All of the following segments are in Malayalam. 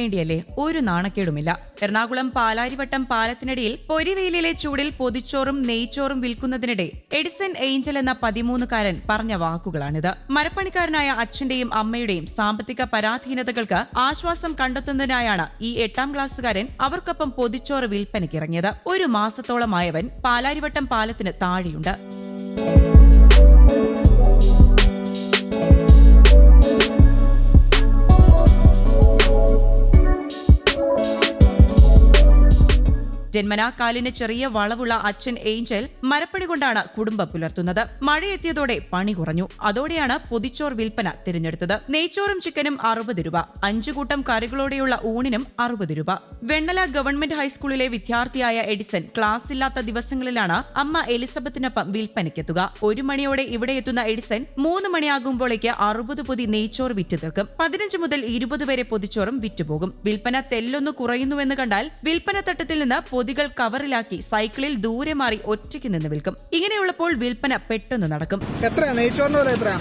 ശരിയല്ലേ ഒരു നാണക്കേടുമില്ല. എറണാകുളം പാലാരിവട്ടം പാലത്തിനിടയിൽ പൊരിവെയിലിലെ ചൂടിൽ പൊതിച്ചോറും നെയ്ച്ചോറും വിൽക്കുന്നതിനിടെ എഡിസൺ ഏഞ്ചൽ എന്ന പതിമൂന്നുകാരൻ പറഞ്ഞ വാക്കുകളാണിത്. മരപ്പണിക്കാരനായ അച്ഛന്റെയും അമ്മയുടെയും സാമ്പത്തിക പരാധീനതകൾക്ക് ആശ്വാസം കണ്ടെത്തുന്നതിനായാണ് ഈ എട്ടാം ക്ലാസ്സുകാരൻ അവർക്കൊപ്പം പൊതിച്ചോറ് വിൽപ്പനയ്ക്കിറങ്ങിയത് ഒരു മാസത്തോളമായവൻ പാലാരിവട്ടം പാലത്തിന് താഴെയുണ്ട്. ജന്മനാ കാലിന് ചെറിയ വളവുള്ള അച്ഛൻ ഏഞ്ചൽ മരപ്പണി കൊണ്ടാണ് കുടുംബം പുലർത്തുന്നത്. മഴയെത്തിയതോടെ പണി കുറഞ്ഞു. അതോടെയാണ് പൊതിച്ചോർ വിൽപ്പന തിരഞ്ഞെടുത്തത്. നെയ്ച്ചോറും ചിക്കനും അറുപത് രൂപ. അഞ്ചു കൂട്ടം കറികളോടെയുള്ള ഊണിനും അറുപത് രൂപ. വെണ്ണല ഗവൺമെന്റ് ഹൈസ്കൂളിലെ വിദ്യാർത്ഥിയായ എഡിസൺ ക്ലാസ് ഇല്ലാത്ത ദിവസങ്ങളിലാണ് അമ്മ എലിസബത്തിനൊപ്പം വിൽപ്പനയ്ക്കെത്തുക. ഒരു മണിയോടെ ഇവിടെ എത്തുന്ന എഡിസൺ മൂന്ന് മണിയാകുമ്പോഴേക്ക് അറുപത് പൊതി നെയ്ച്ചോറ് വിറ്റ് തീർക്കും. പതിനഞ്ച് മുതൽ ഇരുപത് വരെ പൊതിച്ചോറും വിറ്റുപോകും. വിൽപ്പന തെല്ലൊന്ന് കുറയുന്നുവെന്ന് കണ്ടാൽ വിൽപ്പന തട്ടത്തിൽ നിന്ന് പൊതികൾ കവറിലാക്കി സൈക്കിളിൽ ദൂരെ മാറി ഒറ്റയ്ക്ക് നിന്ന് വിൽക്കും. ഇങ്ങനെയുള്ളപ്പോൾ വിൽപ്പന പെട്ടെന്ന് നടക്കും. എത്രയാ? നെയ്ച്ചോറിന്റെ വില എത്രയാ?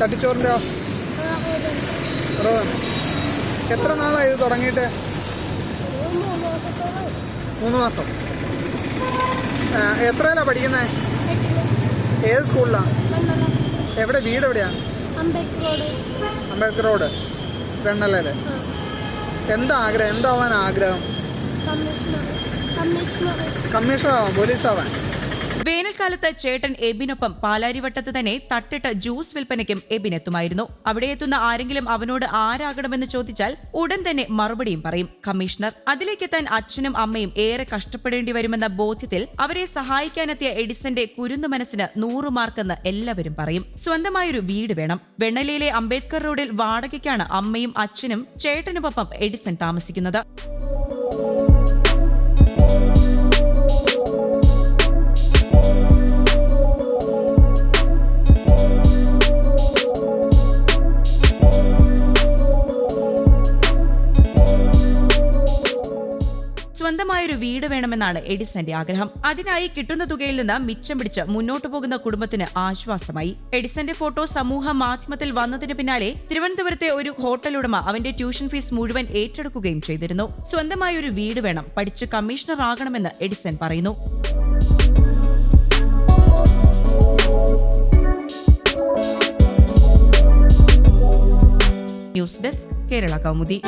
ചട്ടിച്ചോറിന്റെ എത്ര നാളായി ഇത് തുടങ്ങിയിട്ട്? മൂന്ന് മാസം. ആ, എത്രയിലാ പഠിക്കുന്നേ? ഏത് സ്കൂളിലാ? എവിടെ? വീട് എവിടെയാ? അംബേദ്കർ റോഡ്. വെണ്ണലയിൽ. എന്താ ആഗ്രഹം? എന്താവാൻ ആഗ്രഹം? വേനൽക്കാലത്ത് ചേട്ടൻ എബിനൊപ്പം പാലാരിവട്ടത്ത് തന്നെ തട്ടിട്ട ജ്യൂസ് വിൽപ്പനയ്ക്കും എബിനെത്തുമായിരുന്നു. അവിടെ എത്തുന്ന ആരെങ്കിലും അവനോട് ആരാകണമെന്ന് ചോദിച്ചാൽ ഉടൻ തന്നെ മറുപടിയും പറയും. കമ്മീഷണർ അതിലേക്കെത്താൻ അച്ഛനും അമ്മയും ഏറെ കഷ്ടപ്പെടേണ്ടി വരുമെന്ന ബോധ്യത്തിൽ അവരെ സഹായിക്കാനെത്തിയ എഡിസന്റെ കുരുന്നു മനസ്സിന് നൂറു മാർക്കെന്ന് എല്ലാവരും പറയും. സ്വന്തമായൊരു വീട് വേണം. വെണ്ണലയിലെ അംബേദ്കർ റോഡിൽ വാടകയ്ക്കാണ് അമ്മയും അച്ഛനും ചേട്ടനുമൊപ്പം എഡിസൺ താമസിക്കുന്നത്. സ്വന്തമായൊരു വീട് വേണമെന്നാണ് എഡിസന്റെ ആഗ്രഹം. അതിനായി കിട്ടുന്ന തുകയിൽ നിന്ന് മിച്ചം പിടിച്ച് മുന്നോട്ടു പോകുന്ന കുടുംബത്തിന് ആശ്വാസമായി. എഡിസന്റെ ഫോട്ടോ സമൂഹ മാധ്യമത്തിൽ വന്നതിന് പിന്നാലെ തിരുവനന്തപുരത്തെ ഒരു ഹോട്ടൽ ഉടമ അവന്റെ ട്യൂഷൻ ഫീസ് മുഴുവൻ ഏറ്റെടുക്കുകയും ചെയ്തിരുന്നു. സ്വന്തമായി ഒരു വീട് വേണം പഠിച്ച് കമ്മീഷണർ ആകണമെന്ന് എഡിസൺ പറയുന്നു. News desk Kerala Kaumudi.